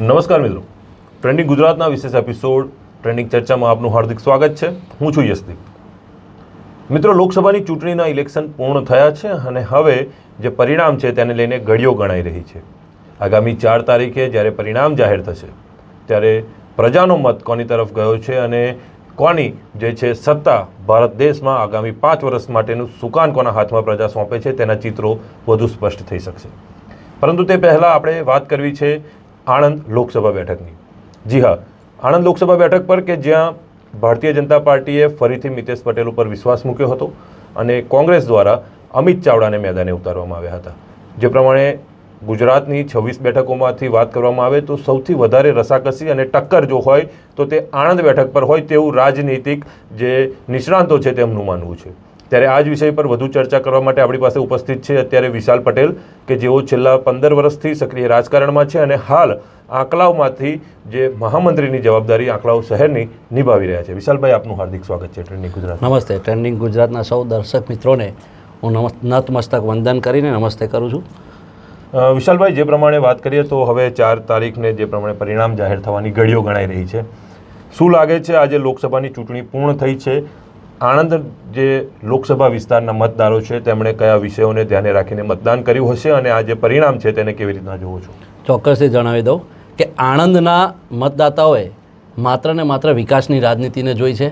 નમસ્કાર મિત્રો. ટ્રેન્ડિંગ ગુજરાતના વિશેષ એપિસોડ ટ્રેન્ડિંગ ચર્ચામાં આપનું હાર્દિક સ્વાગત છે. હું છું યશદીપ. મિત્રો, લોકસભાની ચૂંટણીના ઇલેક્શન પૂર્ણ થયા છે અને હવે જે પરિણામ છે તેને લઈને ઘડીઓ ગણાઈ રહી છે. આગામી ચાર તારીખે જ્યારે પરિણામ જાહેર થશે, ત્યારે પ્રજાનો મત કોની તરફ ગયો છે અને કોની જે છે સત્તા ભારત દેશમાં આગામી પાંચ વર્ષ માટેનું સુકાન કોના હાથમાં પ્રજા સોંપે છે તેના ચિત્રો વધુ સ્પષ્ટ થઈ શકશે. પરંતુ તે પહેલાં આપણે વાત કરવી છે આણંદ લોકસભા બેઠકની. જી હા, આણંદ લોકસભા બેઠક પર કે જ્યાં ભારતીય જનતા પાર્ટીએ ફરીથી મિતેશ પટેલ ઉપર વિશ્વાસ મૂક્યો હતો અને કોંગ્રેસ દ્વારા અમિત ચાવડાને મેદાને ઉતારવામાં આવ્યા હતા. જે પ્રમાણે ગુજરાતની છવ્વીસ બેઠકોમાંથી વાત કરવામાં આવે તો સૌથી વધારે રસાકસી અને ટક્કર જો હોય તો તે આણંદ બેઠક પર હોય તેવું રાજનીતિક જે નિષ્ણાંતો છે તેમનું માનવું છે. ત્યારે આ જ વિષય પર વધુ ચર્ચા કરવા માટે આપણી પાસે ઉપસ્થિત છે અત્યારે વિશાલ પટેલ કે જેઓ છેલ્લા પંદર વર્ષથી સક્રિય રાજકારણમાં છે અને હાલ આંકલાવમાંથી જે મહામંત્રીની જવાબદારી આંકલાવ શહેરની નિભાવી રહ્યા છે. વિશાલભાઈ આપનું હાર્દિક સ્વાગત છે ટ્રેન્ડિંગ ગુજરાત. નમસ્તે. ટ્રેન્ડિંગ ગુજરાતના સૌ દર્શક મિત્રોને હું નતમસ્તક વંદન કરીને નમસ્તે કરું છું. વિશાલભાઈ જે પ્રમાણે વાત કરીએ તો હવે ચાર તારીખને જે પ્રમાણે પરિણામ જાહેર થવાની ઘડીઓ ગણાઈ રહી છે. શું લાગે છે આજે લોકસભાની ચૂંટણી પૂર્ણ થઈ છે? આણંદ જે લોકસભા વિસ્તારના મતદારો છે, તેમણે કયા વિષયોને ધ્યાને રાખીને મતદાન કર્યું હશે અને આ જે પરિણામ છે, તેને કેવી રીતના જોવો છો? ચોક્કસથી જણાવી દઉં કે આણંદના મતદાતાઓએ માત્ર ને માત્ર વિકાસની રાજનીતિને જોઈ છે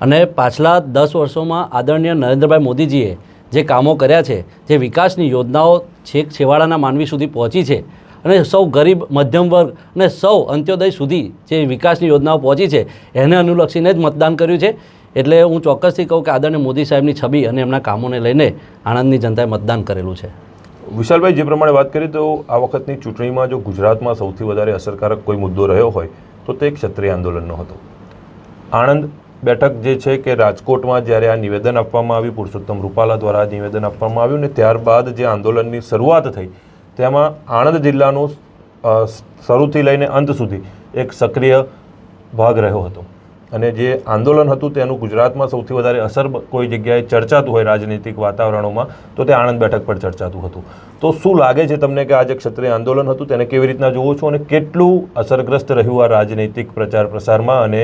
અને પાછલા દસ વર્ષોમાં આદરણીય નરેન્દ્રભાઈ મોદીજીએ જે કામો કર્યા છે, જે વિકાસની યોજનાઓ છેક છેવાડાના માનવી સુધી પહોંચી છે અને સૌ ગરીબ, મધ્યમ વર્ગ અને સૌ અંત્યોદય સુધી જે વિકાસની યોજનાઓ પહોંચી છે, એને અનુલક્ષીને જ મતદાન કર્યું છે. એટલે હું ચોક્કસથી કહું કે આદરણીય મોદી સાહેબની છબી અને એમના કામોને લઈને આણંદની જનતાએ મતદાન કરેલું છે. વિશાલભાઈ, જે પ્રમાણે વાત કરીએ તો આ વખતની ચૂંટણીમાં જો ગુજરાતમાં સૌથી વધારે અસરકારક કોઈ મુદ્દો રહ્યો હોય, તો તે ક્ષત્રિય આંદોલનનો હતો. આણંદ બેઠક જે છે કે રાજકોટમાં જ્યારે આ નિવેદન આપવામાં આવ્યું, પુરુષોત્તમ રૂપાલા દ્વારા નિવેદન આપવામાં આવ્યું ને ત્યારબાદ જે આંદોલનની શરૂઆત થઈ, તેમાં આણંદ જિલ્લાનો શરૂથી લઈને અંત સુધી એક સક્રિય ભાગ રહ્યો હતો. અને જે આંદોલન હતું તેનું ગુજરાતમાં સૌથી વધારે અસર કોઈ જગ્યાએ ચર્ચાતું હોય રાજનૈતિક વાતાવરણોમાં, તો તે આણંદ બેઠક પર ચર્ચાતું હતું. તો શું લાગે છે તમને કે આ જે ક્ષત્રિય આંદોલન હતું તેને કેવી રીતના જોવો છો અને કેટલું અસરગ્રસ્ત રહ્યું આ રાજનૈતિક પ્રચાર પ્રસારમાં અને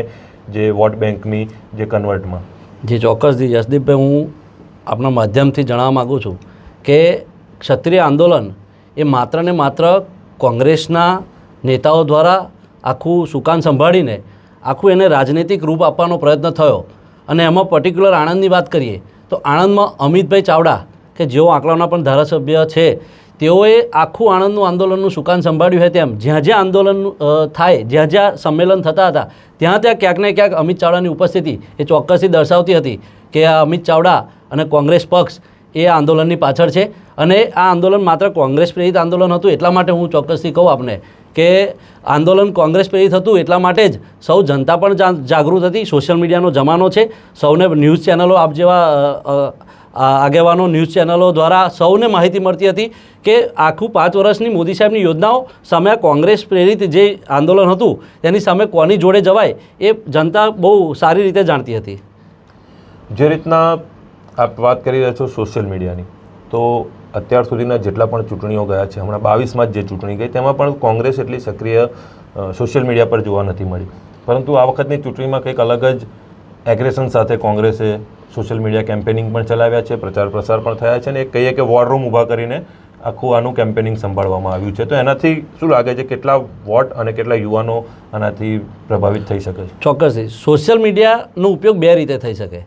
જે વોટ બેંકની જે કન્વર્ટમાં જે ચોક્કસથી યશદીપભાઈ હું આપણા માધ્યમથી જણાવવા માગું છું કે ક્ષત્રિય આંદોલન એ માત્ર ને માત્ર કોંગ્રેસના નેતાઓ દ્વારા આખું સુકાન સંભાળીને આખું એને રાજનૈતિક રૂપ આપવાનો પ્રયત્ન થયો. અને એમાં પર્ટિક્યુલર આણંદની વાત કરીએ, તો આણંદમાં અમિતભાઈ ચાવડા, કે જેઓ આંકડાના પણ ધારાસભ્ય છે, તેઓએ આખું આણંદનું આંદોલનનું સુકાન સંભાળ્યું હોય તેમ, જ્યાં જ્યાં આંદોલન થાય, જ્યાં જ્યાં સંમેલન થતા હતા, ત્યાં ત્યાં ક્યાંક ને ક્યાંક અમિત ચાવડાની ઉપસ્થિતિ એ ચોક્કસથી દર્શાવતી હતી કે આ અમિત ચાવડા અને કોંગ્રેસ પક્ષ એ આંદોલનની પાછળ છે. અને આ આંદોલન માત્ર કોંગ્રેસ પ્રેરિત આંદોલન હતું એટલા માટે હું ચોક્કસથી કહું આપને કે આંદોલન કોંગ્રેસ પ્રેરિત હતું એટલા માટે જ સૌ જનતા પણ જાગૃત હતી. સોશિયલ મીડિયાનો જમાનો છે. સૌને ન્યૂઝ ચેનલો આપ જેવા આગેવાનો ન્યૂઝ ચેનલો દ્વારા સૌને માહિતી મળતી હતી કે આખું પાંચ વર્ષની મોદી સાહેબની યોજનાઓ સામે કોંગ્રેસ પ્રેરિત જે આંદોલન હતું, તેની સામે કોની જોડે જવાય એ જનતા બહુ સારી રીતે જાણતી હતી. જે રીતના આપ વાત કરી રહ્યા છો સોશિયલ મીડિયાની, તો અત્યાર સુધીના જેટલા પણ ચૂંટણીઓ ગયા છે, હમણાં બાવીસમાં જ જે ચૂંટણી ગઈ, તેમાં પણ કોંગ્રેસ એટલી સક્રિય સોશિયલ મીડિયા પર જોવા નથી મળી. પરંતુ આ વખતની ચૂંટણીમાં કંઈક અલગ જ એગ્રેશન સાથે કોંગ્રેસે સોશિયલ મીડિયા કેમ્પેનિંગ પણ ચલાવ્યા છે, પ્રચાર પ્રસાર પણ થયા છે અને એક કહીએ કે વોર રૂમ ઊભા કરીને આખું આનું કેમ્પેનિંગ સંભાળવામાં આવ્યું છે. તો એનાથી શું લાગે છે, કેટલા વોટ અને કેટલા યુવાનો આનાથી પ્રભાવિત થઈ શકે છે? ચોક્કસથી સોશિયલ મીડિયાનો ઉપયોગ બે રીતે થઈ શકે.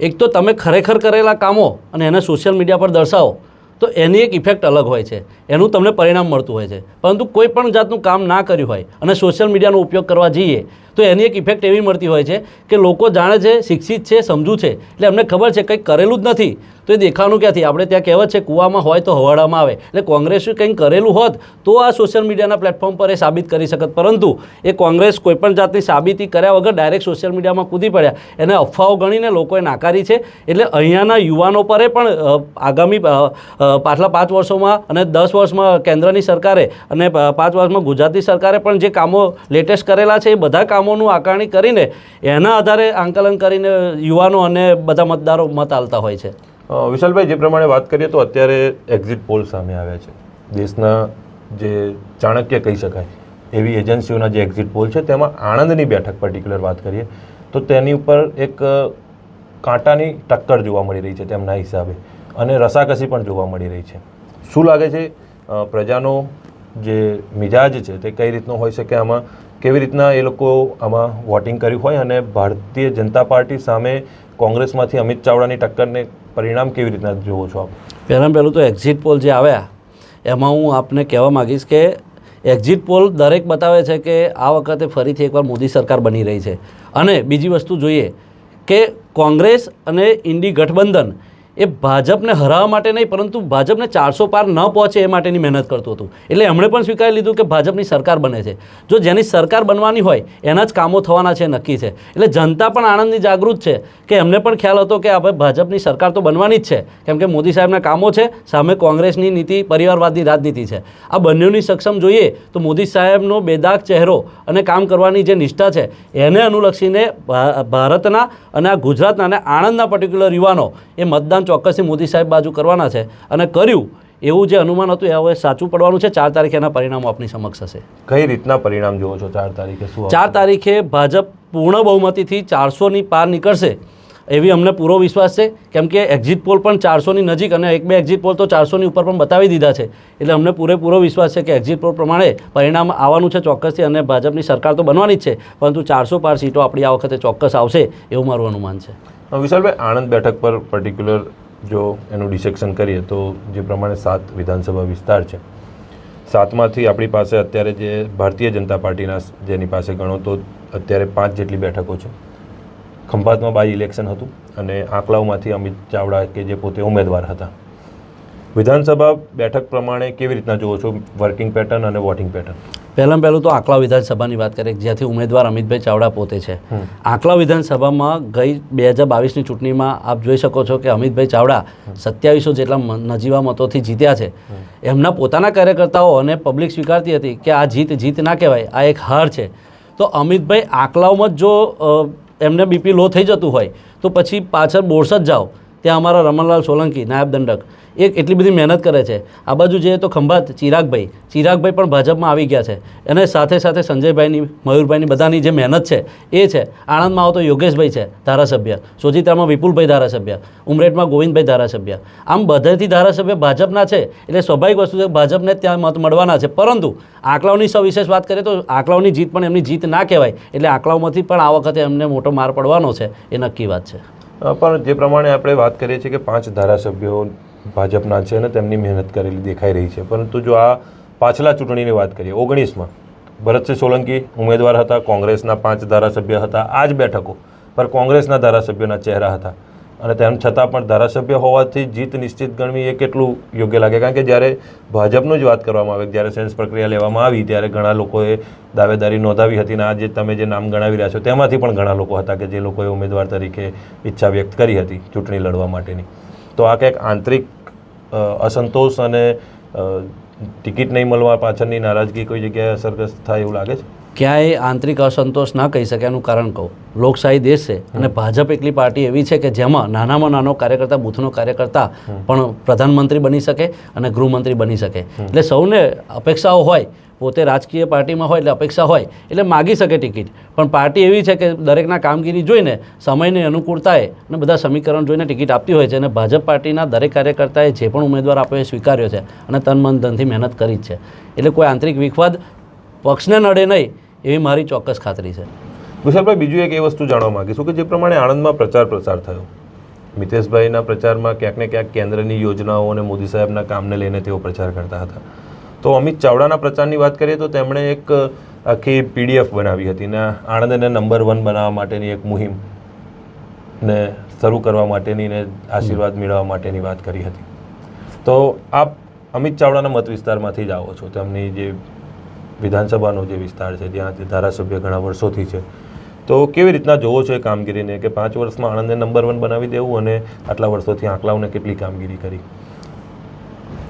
એક તો તમે ખરેખર કરેલા કામો અને એને સોશિયલ મીડિયા પર દર્શાવો. તો એની એક ઇફેક્ટ અલગ હોય છે. એનું તમને પરિણામ મળતું હોય છે. પરંતુ કોઈ પણ જાતનું કામ ના કર્યું હોય અને સોશિયલ મીડિયાનો ઉપયોગ કરવા જઈએ તો એની એક ઇફેક્ટ એવી મળતી હોય છે કે લોકો જાણે છે, શિક્ષિત છે, સમજુ છે. એટલે એમને ખબર છે કંઈક કરેલું જ નથી. તો એ દેખાવાનું ક્યાંથી? આપણે ત્યાં કહેવત છે, કૂવામાં હોય તો હવાડામાં આવે. એટલે કોંગ્રેસે કંઈક કરેલું હોત તો આ સોશિયલ મીડિયાના પ્લેટફોર્મ પર એ સાબિત કરી શકત. પરંતુ એ કોંગ્રેસ કોઈપણ જાતની સાબિતી કર્યા વગર ડાયરેક્ટ સોશિયલ મીડિયામાં કૂદી પડ્યા. એને અફવાઓ ગણીને લોકોએ નાકારી છે. એટલે અહીંયાના યુવાનો પર પણ આગામી પાછલા પાંચ વર્ષોમાં અને દસ વર્ષમાં કેન્દ્રની સરકારે અને પાંચ વર્ષમાં ગુજરાતની સરકારે પણ જે કામો લેટેસ્ટ કરેલા છે એ બધા કામોનું આકારણી કરીને એના આધારે આંકલન કરીને યુવાનો અને બધા મતદારો મત આલતા હોય છે. વિશાલભાઈ, જે પ્રમાણે વાત કરીએ તો અત્યારે એક્ઝિટ પોલ સામે આવ્યા છે. દેશના જે ચાણક્ય કહી શકાય, એવી એજન્સીઓના જે એક્ઝિટ પોલ છે, તેમાં આણંદની બેઠક પર્ટિક્યુલર વાત કરીએ, તો તેની ઉપર એક કાંટાની ટક્કર જોવા મળી રહી છે તેમના હિસાબે અને રસાકસી પણ જોવા મળી રહી છે. શું લાગે છે પ્રજાનો જે મિજાજ છે તે કઈ રીતનો હોઈ શકે? આમાં કેવી રીતના એ લોકો આમાં વોટિંગ કર્યું હોય અને ભારતીય જનતા પાર્ટી સામે કોંગ્રેસમાંથી અમિત ચાવડાની ટક્કરને પરિણામ કેવી રીતના જોવો છો આપ? પહેલાં પહેલું તો એક્ઝિટ પોલ જે આવ્યા, એમાં હું આપને કહેવા માગીશ કે એક્ઝિટ પોલ દરેક બતાવે છે કે આ વખતે ફરીથી એકવાર મોદી સરકાર બની રહી છે. અને બીજી વસ્તુ જોઈએ કે કોંગ્રેસ અને ઇન્ડી ગઠબંધન એ ભાજપને હરાવવા માટે નહીં, પરંતુ ભાજપને ચારસો પાર ન પહોંચે એ માટેની મહેનત કરતું હતું. એટલે એમણે પણ સ્વીકારી લીધું કે ભાજપની સરકાર બને છે. જો જેની સરકાર બનવાની હોય, એના જ કામો થવાના છે નક્કી છે. એટલે જનતા પણ આણંદની જાગૃત છે કે એમને પણ ખ્યાલ હતો કે હવે ભાજપની સરકાર તો બનવાની જ છે. કેમ કે મોદી સાહેબના કામો છે, સામે કોંગ્રેસની નીતિ, પરિવારવાદની રાજનીતિ છે. આ બંનેની સક્ષમ જોઈએ તો મોદી સાહેબનો બેદાગ ચહેરો અને કામ કરવાની જે નિષ્ઠા છે, એને અનુલક્ષીને ભારતના અને આ ગુજરાતના અને આણંદના પર્ટિક્યુલર યુવાનો એ મતદાન ચોક્કસથી મોદી સાહેબ બાજુ કરવાના છે અને કર્યું. એવું જે અનુમાન હતું એ હવે સાચું પડવાનું છે. ચાર તારીખે એના પરિણામો આપની સમક્ષ હશે. કઈ રીતના પરિણામ જોવો છો ચાર તારીખે? શું ચાર તારીખે ભાજપ પૂર્ણ બહુમતીથી ચારસોની પાર નીકળશે. એવી અમને પૂરો વિશ્વાસ છે. કેમ કે એક્ઝિટ પોલ પણ ચારસોની નજીક અને એક બે એક્ઝિટ પોલ તો ચારસોની ઉપર પણ બતાવી દીધા છે. એટલે અમને પૂરેપૂરો વિશ્વાસ છે કે એક્ઝિટ પોલ પ્રમાણે પરિણામ આવવાનું છે ચોક્કસથી અને ભાજપની સરકાર તો બનવાની જ છે. પરંતુ ચારસો પાર સીટો આપણી આ વખતે ચોક્કસ આવશે એવું મારું અનુમાન છે. વિશાલભાઈ, આણંદ બેઠક પર પર્ટિક્યુલર જો એનું ડિસેક્શન કરીએ તો જે પ્રમાણે સાત વિધાનસભા વિસ્તાર છે, સાતમાંથી આપણી પાસે અત્યારે જે ભારતીય જનતા પાર્ટીના જેની પાસે ગણો તો અત્યારે પાંચ જેટલી બેઠકો છે. ખંભાતમાં બાય ઇલેક્શન હતું અને આંકલાવમાંથી અમિત ચાવડા કે જે પોતે ઉમેદવાર હતા વિધાનસભા બેઠક પ્રમાણે કેવી રીતના જુઓ છો? વર્કિંગ પેટર્ન અને વોટિંગ પેટર્ન પહેલાં પહેલું તો આકલા વિધાનસભાની વાત કરીએ જ્યાંથી ઉમેદવાર અમિતભાઈ ચાવડા પોતે છે. આકલા વિધાનસભામાં ગઈ બે હજાર બાવીસની ચૂંટણીમાં આપ જોઈ શકો છો કે અમિતભાઈ ચાવડા સત્યાવીસો જેટલા નજીવા મતોથી જીત્યા છે. એમના પોતાના કાર્યકર્તાઓ અને પબ્લિક સ્વીકારતી હતી કે આ જીત જીત ના કહેવાય આ એક હાર છે. તો અમિતભાઈ આંકલાઓમાં જ જો એમને બીપી લો થઈ જતું હોય તો પછી પાછળ બોરસદ જાઓ. ત્યાં અમારા રમણલાલ સોલંકી, નાયબ દંડક, એ એટલી બધી મહેનત કરે છે. આ બાજુ જોઈએ તો ખંભાત, ચિરાગભાઈ. ચિરાગભાઈ પણ ભાજપમાં આવી ગયા છે. અને સાથે સાથે સંજયભાઈની, મયુરભાઈની બધાની જે મહેનત છે, એ છે. આણંદમાં આવતો યોગેશભાઈ છે, ધારાસભ્ય. સોજિત્રામાં વિપુલભાઈ ધારાસભ્ય. ઉમરેઠમાં ગોવિંદભાઈ ધારાસભ્ય. આમ બધાથી ધારાસભ્ય ભાજપના છે, એટલે સ્વાભાવિક વસ્તુ છે, ભાજપને ત્યાં મત મળવાના છે. પરંતુ આંકડાઓની સવિશેષ વાત કરીએ તો આંકડાઓની જીત પણ એમની જીત ના કહેવાય. એટલે આંકડાઓમાંથી પણ આ વખતે એમને મોટો માર પડવાનો છે, એ નક્કી વાત છે. પણ જે પ્રમાણે આપણે વાત કરીએ છીએ કે પાંચ ધારાસભ્યો ભાજપના છે અને તેમની મહેનત કરેલી દેખાઈ રહી છે. પરંતુ જો આ પાછલા ચૂંટણીની વાત કરીએ, ઓગણીસમાં ભરતસિંહ સોલંકી ઉમેદવાર હતા, કોંગ્રેસના પાંચ ધારાસભ્ય હતા, આ જ બેઠકો પર કોંગ્રેસના ધારાસભ્યોના ચહેરા હતા. અને તેમ છતાં પણ ધારાસભ્ય હોવાથી જીત નિશ્ચિત ગણવી એ કેટલું યોગ્ય લાગે? કારણ કે જ્યારે ભાજપનું જ વાત કરવામાં આવે જ્યારે સેન્સ પ્રક્રિયા લેવામાં આવી, ત્યારે ઘણા લોકોએ દાવેદારી નોંધાવી હતી અને આજે તમે જે નામ ગણાવી રહ્યા છો, તેમાંથી પણ ઘણા લોકો હતા કે જે લોકોએ ઉમેદવાર તરીકે ઈચ્છા વ્યક્ત કરી હતી ચૂંટણી લડવા માટેની. તો આ કંઈક આંતરિક અસંતોષ અને ટિકિટ નહીં મળવા પાછળની નારાજગી કોઈ જગ્યાએ અસરગ્રસ્ત થાય એવું લાગે છે? ક્યાંય આંતરિક અસંતોષ ના કહી શકે એનું કારણ કહું. લોકશાહી દેશ છે અને ભાજપ એકલી પાર્ટી એવી છે કે જેમાં નાનામાં નાનો કાર્યકર્તા બૂથનો કાર્યકર્તા પણ પ્રધાનમંત્રી બની શકે અને ગૃહમંત્રી બની શકે. એટલે સૌને અપેક્ષાઓ હોય પોતે રાજકીય પાર્ટીમાં હોય એટલે અપેક્ષા હોય એટલે માગી શકે ટિકિટ. પણ પાર્ટી એવી છે કે દરેકના કામગીરી જોઈને સમયની અનુકૂળતાએ અને બધા સમીકરણ જોઈને ટિકિટ આપતી હોય છે અને ભાજપ પાર્ટીના દરેક કાર્યકર્તાએ જે પણ ઉમેદવાર આપ્યો એ સ્વીકાર્યો છે અને તન મન ધનથી મહેનત કરી જ છે. એટલે કોઈ આંતરિક વિખવાદ પક્ષને નડે નહીં એવી મારી ચોક્કસ ખાતરી છે. વિશાલભાઈ, બીજું એક એ વસ્તુ જાણવા માગીશું કે જે પ્રમાણે આણંદમાં પ્રચાર પ્રસાર થયો. મિતેશભાઈના પ્રચારમાં ક્યાંક ને ક્યાંક કેન્દ્રની યોજનાઓ અને મોદી સાહેબના કામને લઈને તેઓ પ્રચાર કરતા હતા. તો અમિત ચાવડાના પ્રચારની વાત કરીએ તો તેમણે એક આખી પીડીએફ બનાવી હતી ને આણંદને નંબર વન બનાવવા માટેની એક મુહિમ ને શરૂ કરવા માટેની ને આશીર્વાદ મેળવવા માટેની વાત કરી હતી. તો આપ અમિત ચાવડાના મત વિસ્તારમાંથી જ આવો છો. તેમની જે વિધાનસભાનો જે વિસ્તાર છે જ્યાં તે ધારાસભ્ય ઘણા વર્ષોથી છે. તો કેવી રીતના જોવો છો એ કામગીરીને કે પાંચ વર્ષમાં આણંદને નંબર વન બનાવી દેવું અને આટલા વર્ષોથી આંકલાઓને કેટલી કામગીરી કરી?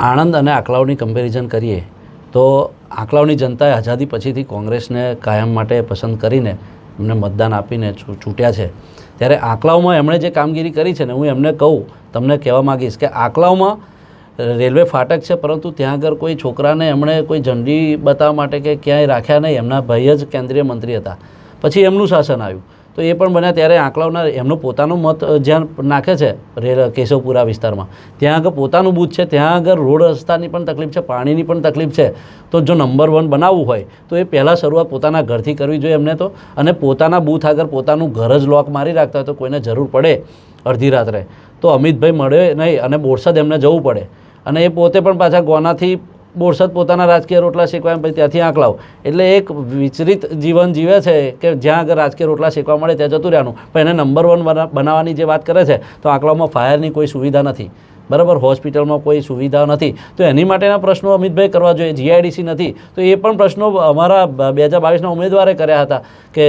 આણંદ અને આંકલાવની કમ્પેરિઝન કરીએ, તો આંકલાવની જનતાએ આઝાદી પછીથી કોંગ્રેસને કાયમ માટે પસંદ કરીને એમને મતદાન આપીને છૂટ્યા છે. ત્યારે આંકલાવમાં એમણે જે કામગીરી કરી છે ને, હું એમને કહું, તમને કહેવા માગીશ કે આંકલાવમાં રેલવે ફાટક છે, પરંતુ ત્યાં આગળ કોઈ છોકરાને એમણે કોઈ ઝંડી બતાવવા માટે કે ક્યાંય રાખ્યા નહીં. એમના ભાઈ જ કેન્દ્રીય મંત્રી હતા. પછી એમનું શાસન આવ્યું. તો એ પણ બન્યા ત્યારે આંકલાઓના એમનો પોતાનો મત જ્યાં નાખે છે રેલ, કેશવપુરા વિસ્તારમાં. ત્યાં આગળ પોતાનું બૂથ છે, ત્યાં આગળ રોડ રસ્તાની પણ તકલીફ છે, પાણીની પણ તકલીફ છે. તો જો નંબર વન બનાવવું હોય, તો એ પહેલાં શરૂઆત પોતાના ઘરથી કરવી જોઈએ એમને તો. અને પોતાના બૂથ આગળ પોતાનું ઘર જ લોક મારી રાખતા હોય તો કોઈને જરૂર પડે અડધી રાત્રે. તો અમિતભાઈ મળે નહીં અને બોરસદ એમને જવું પડે. અને એ પોતે પણ પાછા ગોનાથી બોરસદ પોતાના રાજકીય રોટલા શેકવા પછી ત્યાંથી આંકલાવ એટલે એક વિચરિત જીવન જીવે છે કે જ્યાં આગળ રાજકીય રોટલા શેકવા મળે ત્યાં જતું રહેવાનું. પણ એને નંબર વન બનાવવાની જે વાત કરે છે, તો આંકલાવમાં ફાયરની કોઈ સુવિધા નથી. બરાબર? હોસ્પિટલમાં કોઈ સુવિધા નથી. તો એની માટેના પ્રશ્નો અમિતભાઈ કરવા જોઈએ. જીઆઈડીસી નથી. તો એ પણ પ્રશ્નો અમારા બે હજાર બાવીસના ઉમેદવારે કર્યા હતા કે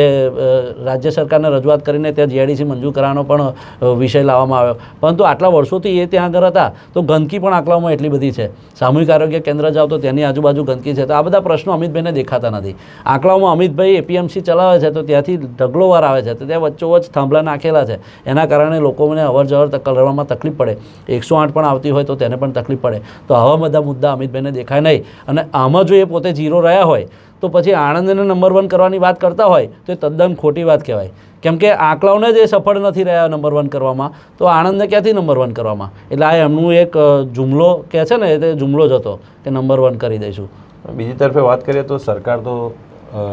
રાજ્ય સરકારને રજૂઆત કરીને ત્યાં જીઆઈડીસી મંજૂર કરવાનો પણ વિષય લાવવામાં આવ્યો. પરંતુ આટલા વર્ષોથી એ ત્યાં આગળ હતા. તો ગંદકી પણ આંકડાઓમાં એટલી બધી છે. સામૂહિક આરોગ્ય કેન્દ્ર જાઓ તો તેની આજુબાજુ ગંદકી છે. તો આ બધા પ્રશ્નો અમિતભાઈને દેખાતા નથી. આંકડાઓમાં અમિતભાઈ એપીએમસી ચલાવે છે તો ત્યાંથી ઢગલોવાર આવે છે. તો ત્યાં વચ્ચોવચ્ચ થાંભલા નાખેલા છે. એના કારણે લોકોને અવર જવર કરવામાં તકલીફ પડે. એકસો આઠ પણ આવતી હોય તો તેને પણ તકલીફ પડે. તો આવા બધા મુદ્દા અમિતભાઈને દેખાય નહીં. અને આમાં જો એ પોતે ઝીરો રહ્યા હોય, તો પછી આણંદને નંબર વન કરવાની વાત કરતા હોય, તો એ તદ્દન ખોટી વાત કહેવાય. કેમ કે આંકલાઓને જ એ સફળ નથી રહ્યા નંબર વન કરવામાં. તો આણંદને ક્યાંથી નંબર વન કરવામાં? એટલે આ એમનું એક જુમલો કહે છે ને, એ જુમલો જ હતો કે નંબર વન કરી દઈશું. બીજી તરફે વાત કરીએ તો સરકાર તો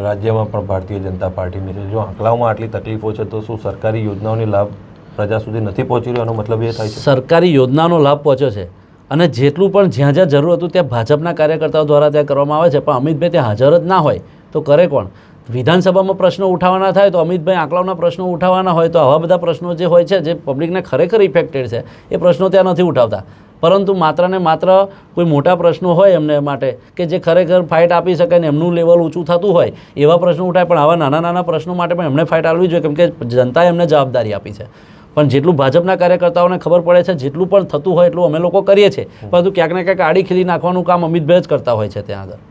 રાજ્યમાં પણ ભારતીય જનતા પાર્ટીની છે. જો આંકલાઓમાં આટલી તકલીફો છે, તો શું સરકારી યોજનાઓની લાભ પ્રજા સુધી નથી પહોંચી રહ્યો, એનો મતલબ એ થાય છે. સરકારી યોજનાનો લાભ પહોંચ્યો છે. અને જેટલું પણ જ્યાં જ્યાં જરૂર હતું, ત્યાં ભાજપના કાર્યકર્તાઓ દ્વારા ત્યાં કરવામાં આવે છે. પણ અમિતભાઈ ત્યાં હાજર જ ના હોય, તો કરે કોણ? વિધાનસભામાં પ્રશ્નો ઉઠાવવાના થાય, તો અમિતભાઈ આંકડાઓના પ્રશ્નો ઉઠાવવાના હોય, તો આવા બધા પ્રશ્નો જે હોય છે, જે પબ્લિકને ખરેખર ઇફેક્ટેડ છે, એ પ્રશ્નો ત્યાં નથી ઉઠાવતા. પરંતુ માત્ર ને માત્ર કોઈ મોટા પ્રશ્નો હોય એમને માટે, કે જે ખરેખર ફાઇટ આપી શકે ને એમનું લેવલ ઊંચું થતું હોય, એવા પ્રશ્નો ઉઠાય. પણ આવા નાના નાના પ્રશ્નો માટે પણ એમણે ફાઇટ આપવી જોઈએ, કેમ કે જનતાએ એમને જવાબદારી આપી છે. પણ જેટલું ભાજપના કાર્યકર્તાઓને ખબર પડે છે જેટલું પણ થતું હોય એટલું અમે લોકો કરીએ છીએ. પરંતુ ક્યાંક ને ક્યાંક આડી ખીલી નાખવાનું કામ અમિતભાઈ જ કરતા હોય છે ત્યાં આગળ.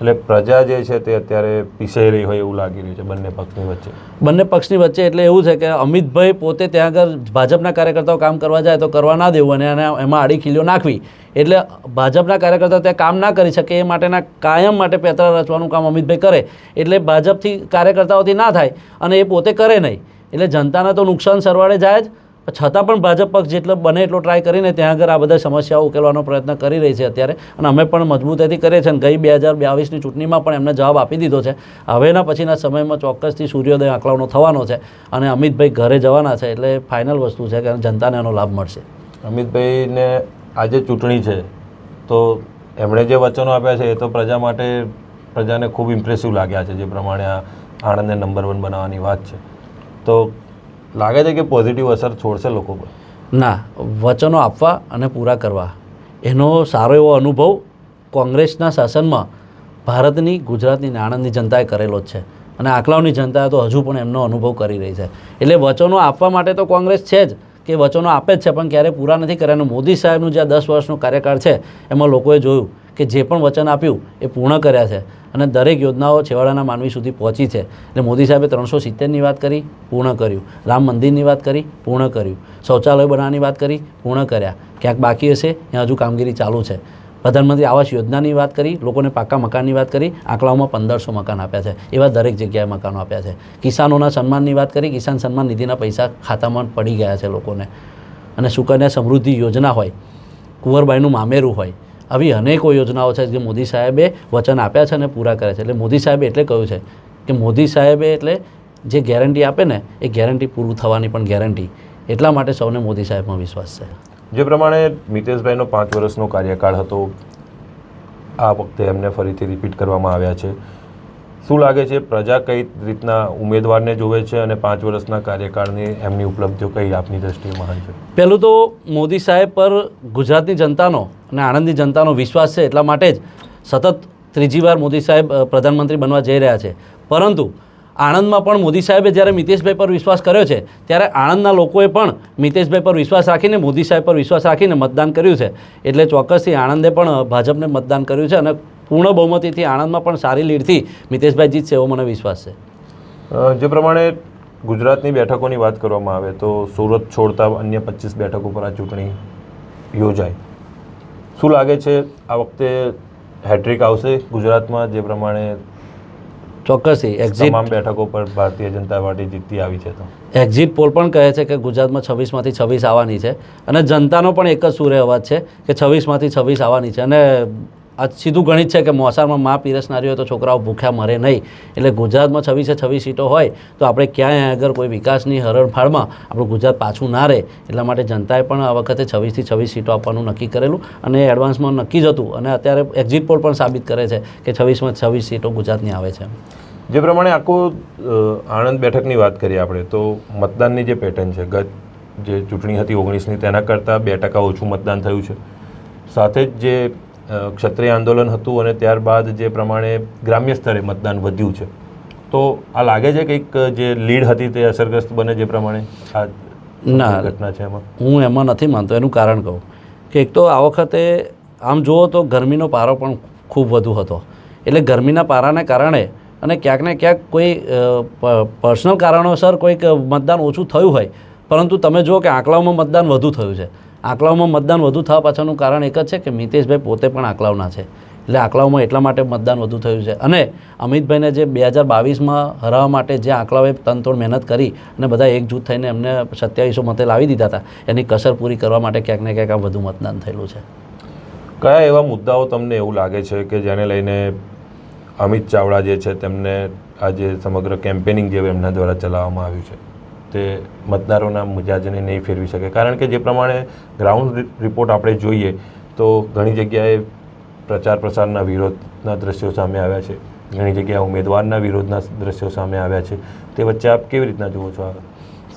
એટલે પ્રજા જે છે તે અત્યારે પીસાઈ રહી હોય એવું લાગી રહ્યું છે બંને પક્ષની વચ્ચે? બંને પક્ષની વચ્ચે એટલે એવું છે કે અમિતભાઈ પોતે ત્યાં આગળ ભાજપના કાર્યકર્તાઓ કામ કરવા જાય તો કરવા ના દેવું અને એમાં આડી ખીલીઓ નાખવી. એટલે ભાજપના કાર્યકર્તાઓ ત્યાં કામ ના કરી શકે એ માટેના કાયમ માટે પેતરા રચવાનું કામ અમિતભાઈ કરે. એટલે ભાજપથી કાર્યકર્તાઓથી ના થાય અને એ પોતે કરે નહીં. એટલે જનતાને તો નુકસાન સરવાળે જાય જ. છતાં પણ ભાજપ પક્ષ જેટલો બને એટલો ટ્રાય કરીને ત્યાં આગળ આ બધા સમસ્યાઓ ઉકેલવાનો પ્રયત્ન કરી રહી છે અત્યારે. અને અમે પણ મજબૂતાઈથી કરીએ છીએ અને ગઈ બે હજાર બાવીસની ચૂંટણીમાં પણ એમને જવાબ આપી દીધો છે. હવેના પછીના સમયમાં ચોક્કસથી સૂર્યોદય આંકડાનો થવાનો છે અને અમિતભાઈ ઘરે જવાના છે એટલે ફાઇનલ વસ્તુ છે કે જનતાને એનો લાભ મળશે. અમિતભાઈને આજે ચૂંટણી છે તો એમણે જે વચનો આપ્યા છે એ તો પ્રજા માટે પ્રજાને ખૂબ ઇમ્પ્રેસિવ લાગ્યા છે. જે પ્રમાણે આ આણંદને નંબર વન બનાવવાની વાત છે. તો લાગે છે કે પોઝિટિવ અસર છોડશે લોકો પર? ના, વચનો આપવા અને પૂરા કરવા. એનો સારો એવો અનુભવ કોંગ્રેસના શાસનમાં ભારતની, ગુજરાતની આણંદની જનતાએ કરેલો જ છે. અને આકલાવની જનતા તો હજુ પણ એમનો અનુભવ કરી રહી છે. એટલે વચનો આપવા માટે તો કોંગ્રેસ છે જ, કે વચનો આપે જ છે, પણ ક્યારેય પૂરા નથી કર્યા. અને મોદી સાહેબનું જે દસ વર્ષનો કાર્યકાળ છે, એમાં લોકોએ જોયું કે જે પણ વચન આપ્યું એ પૂર્ણ કર્યા છે. અને દરેક યોજનાઓ છેવાડાના માનવી સુધી પહોંચી છે. એટલે મોદી સાહેબે ત્રણસો સિત્તેરની વાત કરી, પૂર્ણ કર્યું. રામ મંદિરની વાત કરી, પૂર્ણ કર્યું. શૌચાલય બનાવવાની વાત કરી, પૂર્ણ કર્યા. ક્યાંક બાકી હશે, ત્યાં હજુ કામગીરી ચાલુ છે. પ્રધાનમંત્રી આવાસ યોજનાની વાત કરી, લોકોને પાકા મકાનની વાત કરી, આંકડાઓમાં પંદરસો મકાન આપ્યા છે. એવા દરેક જગ્યાએ મકાનો આપ્યા છે. કિસાનોના સન્માનની વાત કરી, કિસાન સન્માન નિધિના પૈસા ખાતામાં પડી ગયા છે લોકોને. અને સુકન્યા સમૃદ્ધિ યોજના હોય, કુંવરબાઈનું મામેરું હોય આવી અનેકો યોજનાઓ છે જે મોદી સાહેબે વચન આપ્યા છે અને પૂરા કરે છે. એટલે મોદી સાહેબે એટલે કહ્યું છે કે મોદી સાહેબે એટલે જે ગેરંટી આપે ને, એ ગેરંટી પૂરું થવાની પણ ગેરંટી. એટલા માટે સૌને મોદી સાહેબમાં વિશ્વાસ છે. જે પ્રમાણે મિતેશભાઈનો પાંચ વર્ષનો કાર્યકાળ હતો, આ વખતે એમને ફરીથી રિપીટ કરવામાં આવ્યા છે. શું લાગે છે, પ્રજા કઈ રીતના ઉમેદવારને જોવે છે અને પાંચ વર્ષના કાર્યકાળની એમની ઉપલબ્ધિઓ કઈ આપની દ્રષ્ટિએ મહાન છે? પહેલું તો મોદી સાહેબ પર ગુજરાતની જનતાનો અને આણંદની જનતાનો વિશ્વાસ છે એટલા માટે જ સતત ત્રીજી વાર મોદી સાહેબ પ્રધાનમંત્રી બનવા જઈ રહ્યા છે. પરંતુ આણંદમાં પણ મોદી સાહેબે જ્યારે મિતેશભાઈ પર વિશ્વાસ કર્યો છે, ત્યારે આણંદના લોકોએ પણ મિતેશભાઈ પર વિશ્વાસ રાખીને મોદી સાહેબ પર વિશ્વાસ રાખીને મતદાન કર્યું છે. એટલે ચોક્કસથી આણંદે પણ ભાજપને મતદાન કર્યું છે અને પૂર્ણ બહુમતીથી આણંદમાં પણ સારી લીડથી મિતેશભાઈ જીતશે એવો મને વિશ્વાસ છે. જે પ્રમાણે ગુજરાતની બેઠકોની વાત કરવામાં આવે તો સુરત છોડતા અન્ય પચીસ બેઠકો પર આ ચૂંટણી યોજાય. શું લાગે છે આ વખતે હેટ્રિક આવશે ગુજરાતમાં જે પ્રમાણે એક્ઝિટ તમામ બેઠકો પર ભારતીય જનતા પાર્ટી જીતતી આવી છે તો? એક્ઝિટ પોલ પણ કહે છે કે ગુજરાતમાં છવ્વીસમાંથી છવ્વીસ આવવાની છે અને જનતાનો પણ એક જ સૂર્ય અવાજ છે કે છવ્વીસમાંથી છવ્વીસ આવવાની છે અને આ સીધું ગણિત છે કે મોસાળમાં મા પીરસનારી હોય તો છોકરાઓ ભૂખ્યા મરે નહીં. એટલે ગુજરાતમાં છવ્વીસે છવ્વીસ સીટો હોય તો આપણે ક્યાંય આગળ કોઈ વિકાસની હરણફાળમાં આપણું ગુજરાત પાછું ના રહે. એટલા માટે જનતાએ પણ આ વખતે છવ્વીસથી છવ્વીસ સીટો આપવાનું નક્કી કરેલું અને એડવાન્સમાં નક્કી જ હતું અને અત્યારે એક્ઝિટ પોલ પણ સાબિત કરે છે કે છવ્વીસમાં છવ્વીસ સીટો ગુજરાતની આવે છે. જે પ્રમાણે આખું આણંદ બેઠકની વાત કરીએ આપણે, તો મતદાનની જે પેટર્ન છે, ગત જે ચૂંટણી હતી ઓગણીસની, તેના કરતાં બે ટકા ઓછું મતદાન થયું છે. સાથે જ જે ક્ષત્રિય આંદોલન હતું અને ત્યારબાદ જે પ્રમાણે ગ્રામ્ય સ્તરે મતદાન વધ્યું છે. તો આ લાગે છે કે જે લીડ હતી તે અસરગ્રસ્ત બને જે પ્રમાણે આ ના. ઘટના છે એમાં? હું એમાં નથી માનતો એનું કારણ કહું. કે એક તો આ વખતે આમ જુઓ તો ગરમીનો પારો પણ ખૂબ વધુ હતો. એટલે ગરમીના પારાને કારણે અને ક્યાંક ને ક્યાંક કોઈ પર્સનલ કારણોસર કોઈક મતદાન ઓછું થયું હોય. પરંતુ તમે જુઓ કે આંકડાઓમાં મતદાન વધુ થયું છે. આંકડાઓમાં મતદાન વધુ થવા પાછળનું કારણ એક જ છે કે મિતેશભાઈ પોતે પણ આંકડાઓના છે. એટલે આંકડાઓમાં એટલા માટે મતદાન વધુ થયું છે. અને અમિતભાઈને જે બે હજાર બાવીસમાં હરાવવા માટે જે આંકડાઓએ તનતોડ મહેનત કરી અને બધા એકજૂથ થઈને એમને સત્યાવીસો મતે લાવી દીધા હતા, એની કસર પૂરી કરવા માટે ક્યાંક ને ક્યાંક આ વધુ મતદાન થયેલું છે. કયા એવા મુદ્દાઓ તમને એવું લાગે છે કે જેને લઈને અમિત ચાવડા જે છે તેમને આજે સમગ્ર કેમ્પેનિંગ જે એમના દ્વારા ચલાવવામાં આવ્યું છે? તે મતદારોના મુજાજને નહીં ફેરવી શકે. કારણ કે જે પ્રમાણે ગ્રાઉન્ડ રિપોર્ટ આપણે જોઈએ, તો ઘણી જગ્યાએ પ્રચાર પ્રસારના વિરોધના દ્રશ્યો સામે આવ્યા છે. ઘણી જગ્યાએ ઉમેદવારના વિરોધના દ્રશ્યો સામે આવ્યા છે. તે વચ્ચે આપ કેવી રીતના જુઓ છો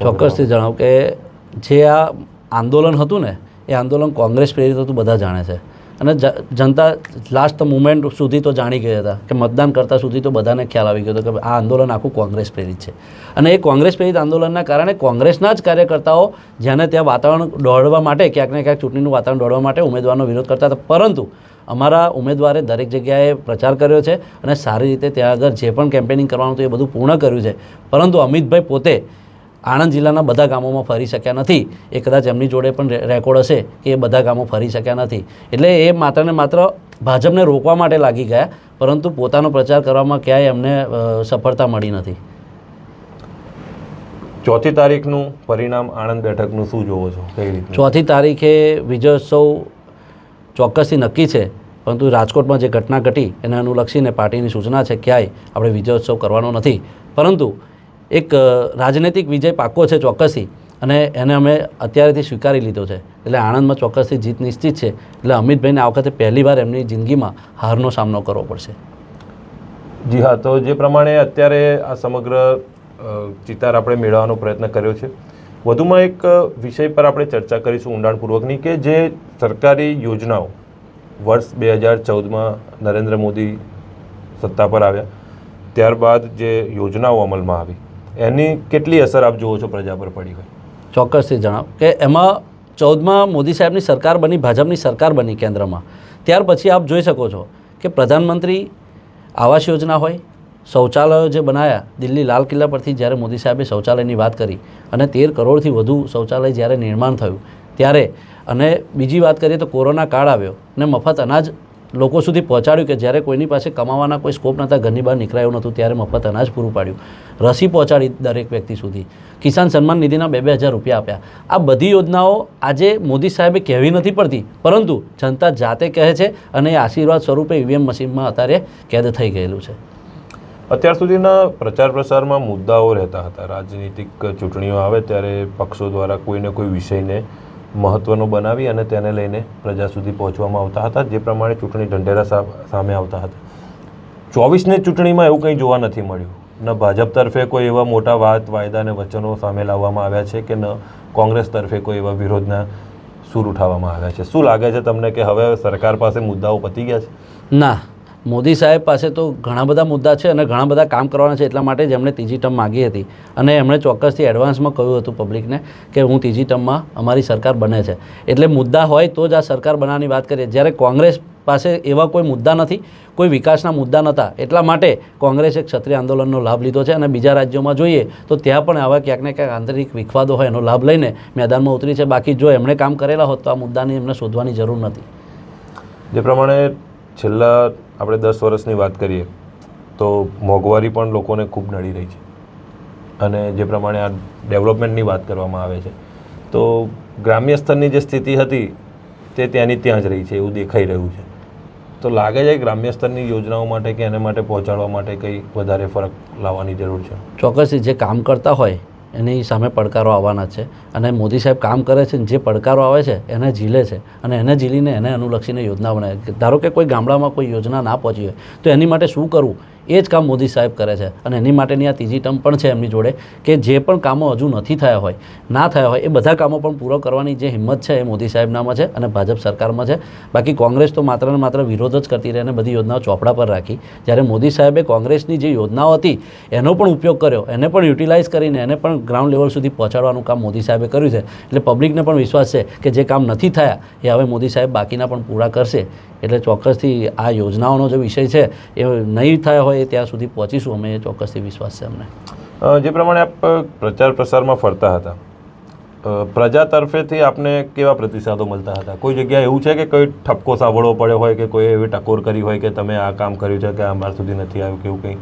ચોક્કસથી જણાવો કે જે આ આંદોલન હતું ને, એ આંદોલન કોંગ્રેસ પ્રેરિત હતું, બધા જાણે છે. અને જનતા લાસ્ટ મુમેન્ટ સુધી તો જાણી ગયા હતા કે મતદાન કરતા સુધી તો બધાને ખ્યાલ આવી ગયો હતો કે આ આંદોલન આખું કોંગ્રેસ પ્રેરિત છે. અને એ કોંગ્રેસ પ્રેરિત આંદોલનના કારણે કોંગ્રેસના જ કાર્યકર્તાઓ જેને ત્યાં વાતાવરણ દોડવા માટે ક્યાંક ને ક્યાંક ચૂંટણીનું વાતાવરણ દોડવા માટે ઉમેદવારનો વિરોધ કરતા હતા. પરંતુ અમારા ઉમેદવારે દરેક જગ્યાએ પ્રચાર કર્યો છે અને સારી રીતે ત્યાં આગળ જે પણ કેમ્પેનિંગ કરવાનું હતું એ બધું પૂર્ણ કર્યું છે. પરંતુ અમિતભાઈ પોતે આણંદ જિલ્લાના બધા ગામોમાં ફરી શક્યા નથી. એ કદાચ એમની જોડે પણ રેકોર્ડ હશે કે એ બધા ગામો ફરી શક્યા નથી. એટલે એ માત્ર ને માત્ર ભાજપને રોકવા માટે લાગી ગયા પરંતુ પોતાનો પ્રચાર કરવામાં ક્યાંય એમને સફળતા મળી નથી. ચોથી તારીખનું પરિણામ આણંદ બેઠકનું શું જોવો છો? કઈ ચોથી તારીખે વિજયોત્સવ ચોક્કસથી નક્કી છે પરંતુ રાજકોટમાં જે ઘટના ઘટી એને અનુલક્ષીને પાર્ટીની સૂચના છે ક્યાંય આપણે વિજયોત્સવ કરવાનો નથી. પરંતુ એક રાજનૈતિક વિજય પાક્કો છે ચોક્કસથી. અને એને અમે અત્યારેથી સ્વીકારી લીધો છે. એટલે આણંદમાં ચોક્કસથી જીત નિશ્ચિત છે. એટલે અમિતભાઈને આ વખતે પહેલીવાર એમની જિંદગીમાં હારનો સામનો કરવો પડશે. જી હા, તો જે પ્રમાણે અત્યારે આ સમગ્ર ચિતાર આપણે મેળવવાનો પ્રયત્ન કર્યો છે. વધુમાં એક વિષય પર આપણે ચર્ચા કરીશું ઊંડાણપૂર્વકની કે જે સરકારી યોજનાઓ વર્ષ બે હજાર ચૌદમાં નરેન્દ્ર મોદી સત્તા પર આવ્યા. ત્યારબાદ જે યોજનાઓ અમલમાં આવી. એની કેટલી અસર આપ જુઓ છો પ્રજા પર પડી હોય? ચોક્કસથી જણાવ. કે એમાં ચૌદમાં મોદી સાહેબની સરકાર બની, ભાજપની સરકાર બની કેન્દ્રમાં. ત્યાર પછી આપ જોઈ શકો છો કે પ્રધાનમંત્રી આવાસ યોજના હોય, શૌચાલયો જે બનાવ્યા દિલ્હી લાલ કિલ્લા પરથી જ્યારે મોદી સાહેબે શૌચાલયની વાત કરી અને તેર કરોડથી વધુ શૌચાલય જ્યારે નિર્માણ થયું, ત્યારે અને બીજી વાત કરીએ તો કોરોના કાળ આવ્યો ને મફત અનાજ લોકો સુધી પહોંચાડ્યું કે જ્યારે કોઈની પાસે કમાવાના કોઈ સ્કોપ નહોતા, ઘરની બહાર નીકળાયું નહોતું, ત્યારે મફત અનાજ પૂરું પાડ્યું. રસી પહોંચાડી દરેક વ્યક્તિ સુધી. કિસાન સન્માન નિધિના બે બે હજાર રૂપિયા આપ્યા. આ બધી યોજનાઓ આજે મોદી સાહેબે કહેવી નથી પડતી, પરંતુ જનતા જાતે કહે છે અને એ આશીર્વાદ સ્વરૂપે ઈવીએમ મશીનમાં અત્યારે કેદ થઈ ગયેલું છે. અત્યાર સુધીના પ્રચાર પ્રસારમાં મુદ્દાઓ રહેતા હતા. રાજનીતિક ચૂંટણીઓ આવે ત્યારે પક્ષો દ્વારા કોઈને કોઈ વિષયને મહત્વનો બનાવી અને તેને લઈને પ્રજા સુધી પહોંચવામાં આવતા હતા, જે પ્રમાણે ચૂંટણી ઢંઢેરા સામે આવતા હતા. ચોવીસની ચૂંટણીમાં એવું કંઈ જોવા નથી મળ્યું. ન ભાજપ તરફે કોઈ એવા મોટા વાત, વાયદા અને વચનો સામે લાવવામાં આવ્યા છે કે ન કોંગ્રેસ તરફે કોઈ એવા વિરોધના સૂર ઉઠાવવામાં આવ્યા છે. શું લાગે છે તમને કે હવે સરકાર પાસે મુદ્દાઓ પતી ગયા છે? ના. મોદી સાહેબ પાસે તો ઘણા બધા મુદ્દા છે અને ઘણા બધા કામ કરવાના છે એટલા માટે જ એમણે ત્રીજી ટર્મ માગી હતી. અને એમણે ચોક્કસથી એડવાન્સમાં કહ્યું હતું પબ્લિકને કે હું ત્રીજી ટર્મમાં અમારી સરકાર બને છે. એટલે મુદ્દા હોય તો જ આ સરકાર બનાવવાની વાત કરીએ. જ્યારે કોંગ્રેસ પાસે એવા કોઈ મુદ્દા નથી, કોઈ વિકાસના મુદ્દા નહોતા એટલા માટે કોંગ્રેસે ક્ષત્રિય આંદોલનનો લાભ લીધો છે અને બીજા રાજ્યોમાં જોઈએ તો ત્યાં પણ આવા ક્યાંક ને ક્યાંક આંતરિક વિખવાદો હોય એનો લાભ લઈને મેદાનમાં ઉતરી છે. બાકી જો એમણે કામ કરેલા હોત તો આ મુદ્દાની એમને શોધવાની જરૂર નથી. જે પ્રમાણે છેલ્લા આપણે દસ વર્ષની વાત કરીએ, તો મોંઘવારી પણ લોકોને ખૂબ નડી રહી છે. અને જે પ્રમાણે આ ડેવલપમેન્ટની વાત કરવામાં આવે છે, તો ગ્રામ્ય સ્તરની જે સ્થિતિ હતી, તે ત્યાંની ત્યાં જ રહી છે, એવું દેખાઈ રહ્યું છે. તો લાગે છે ગ્રામ્ય સ્તરની યોજનાઓ માટે કે એને માટે પહોંચાડવા માટે કંઈ વધારે ફરક લાવવાની જરૂર છે? ચોક્કસ, જે કામ કરતા હોય એની સામે પડકારો આવવાના છે. અને મોદી સાહેબ કામ કરે છે જે પડકારો આવે છે, એને ઝીલે છે. અને એને ઝીલીને એને અનુલક્ષીને યોજના બનાવે ધારો કે કોઈ ગામડામાં કોઈ યોજના ના પહોંચી હોય, તો એની માટે શું કરવું? એ જ કામ મોદી સાહેબ કરે છે. અને એની માટેની આ ત્રીજી ટર્મ પણ છે એમની જોડે કે જે પણ કામો હજુ નથી થયા હોય, ના થયા હોય, એ બધા કામો પણ પૂરો કરવાની જે હિંમત છે એ મોદી સાહેબનામાં છે અને ભાજપ સરકારમાં છે. બાકી કોંગ્રેસ તો માત્ર ને માત્ર વિરોધ જ કરતી રહે અને બધી યોજનાઓ ચોપડા પર રાખી. જ્યારે મોદી સાહેબે કોંગ્રેસની જે યોજનાઓ હતી, એનો પણ ઉપયોગ કર્યો, એને પણ યુટિલાઇઝ કરીને એને પણ ગ્રાઉન્ડ લેવલ સુધી પહોંચાડવાનું કામ મોદી સાહેબે કર્યું છે. એટલે પબ્લિકને પણ વિશ્વાસ છે કે જે કામ નથી થયા, એ હવે મોદી સાહેબ બાકીના પણ પૂરા કરશે. એટલે ચોક્કસથી આ યોજનાઓનો જે વિષય છે, એ નહીં થયા હોય એ ત્યાં સુધી પહોંચીશું અમે એ ચોક્કસથી વિશ્વાસ છે અમને. જે પ્રમાણે આપ પ્રચાર પ્રસારમાં ફરતા હતા પ્રજા તરફેથી આપને કેવા પ્રતિસાદો મળતા હતા? કોઈ જગ્યાએ એવું છે કે કોઈ ઠપકો સાંભળવો પડ્યો હોય કે કોઈ એવી ટકોર કરી હોય કે તમે આ કામ કર્યું છે કે અમારા સુધી નથી આવ્યું કે એવું કંઈ?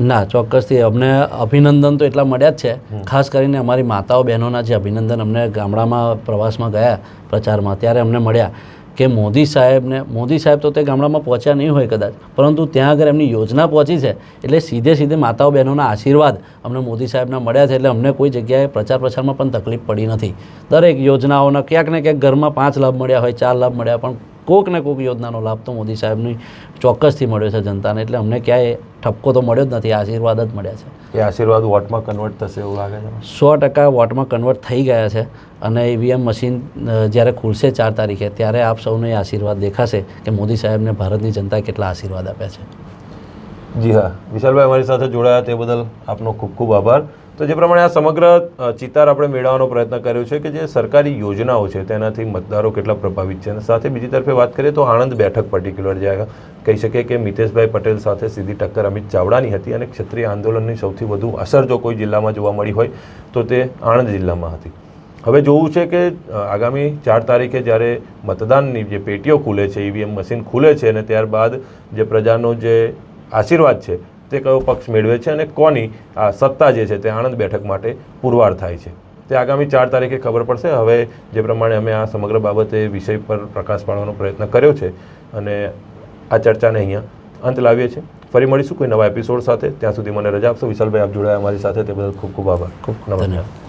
ના ચોક્કસથી અમને અભિનંદન તો એટલા મળ્યા જ છે. ખાસ કરીને અમારી માતાઓ બહેનોના જે અભિનંદન અમને ગામડામાં પ્રવાસમાં ગયા પ્રચારમાં ત્યારે અમને મળ્યા. કે મોદી સાહેબને, મોદી સાહેબ તો તે ગામડામાં પહોંચ્યા નહીં હોય કદાચ, પરંતુ ત્યાં આગળ એમની યોજના પહોંચી છે, એટલે સીધે સીધે માતાઓ બહેનોના આશીર્વાદ અમને મોદી સાહેબના મળ્યા છે, એટલે અમને કોઈ જગ્યાએ પ્રચાર પ્રસારમાં પણ તકલીફ પડી નથી. દરેક યોજનાઓના ક્યાંક ને ક્યાંક ઘરમાં પાંચ લાભ મળ્યા હોય, ચાર લાભ મળ્યા, પણ કોક ને કોક યોજનાનો લાભ તો મોદી સાહેબની ચોક્કસથી મળ્યો છે જનતાને, એટલે અમને ક્યાંય ઠપકો તો મળ્યો જ નથી, આશીર્વાદ જ મળ્યા છે. એ આશીર્વાદ વોટમાં કન્વર્ટ થશે એવું લાગે છે? સો ટકા વોટમાં કન્વર્ટ થઈ ગયા છે અને ઈવીએમ મશીન જ્યારે ખુલશે ચાર તારીખે ત્યારે આપ સૌને એ આશીર્વાદ દેખાશે કે મોદી સાહેબને ભારતની જનતા કેટલા આશીર્વાદ આપ્યા છે. જી હા. વિશાલભાઈ અમારી સાથે જોડાયા તે બદલ આપનો ખૂબ ખૂબ આભાર. તો જે પ્રમાણે આ સમગ્ર ચિતાર આપણે મેળવવાનો પ્રયત્ન કર્યો છે કે જે સરકારી યોજનાઓ છે, તેનાથી મતદારો કેટલા પ્રભાવિત છે. અને સાથે બીજી તરફે વાત કરીએ તો આણંદ બેઠક પર્ટિક્યુલર જે કહી શકીએ કે મિતેશભાઈ પટેલ સાથે સીધી ટક્કર અમિત ચાવડાની હતી અને ક્ષત્રિય આંદોલનની સૌથી વધુ અસર જો કોઈ જિલ્લામાં જોવા મળી હોય, તો તે આણંદ જિલ્લામાં હતી. હવે જોવું છે કે આગામી ચાર તારીખે જ્યારે મતદાનની જે પેટીઓ ખુલે છે, ઈવીએમ મશીન ખુલે છે અને ત્યારબાદ જે પ્રજાનો જે આશીર્વાદ છે તે કયો પક્ષ મેળવે છે અને કોની આ સત્તા જે છે તે આણંદ બેઠક માટે પુરવાર થાય છે. તે આગામી ચાર તારીખે ખબર પડશે. હવે જે પ્રમાણે અમે આ સમગ્ર બાબતે વિષય પર પ્રકાશ પાડવાનો પ્રયત્ન કર્યો છે અને આ ચર્ચાને અહીંયા અંત લાવીએ છીએ. ફરી મળીશું કોઈ નવા એપિસોડ સાથે. ત્યાં સુધી મને રજા આપશો. વિશાલભાઈ આપ જોડાયા. અમારી સાથે તે બદલ ખૂબ ખૂબ આભાર. ખૂબ ધન્યવાદ.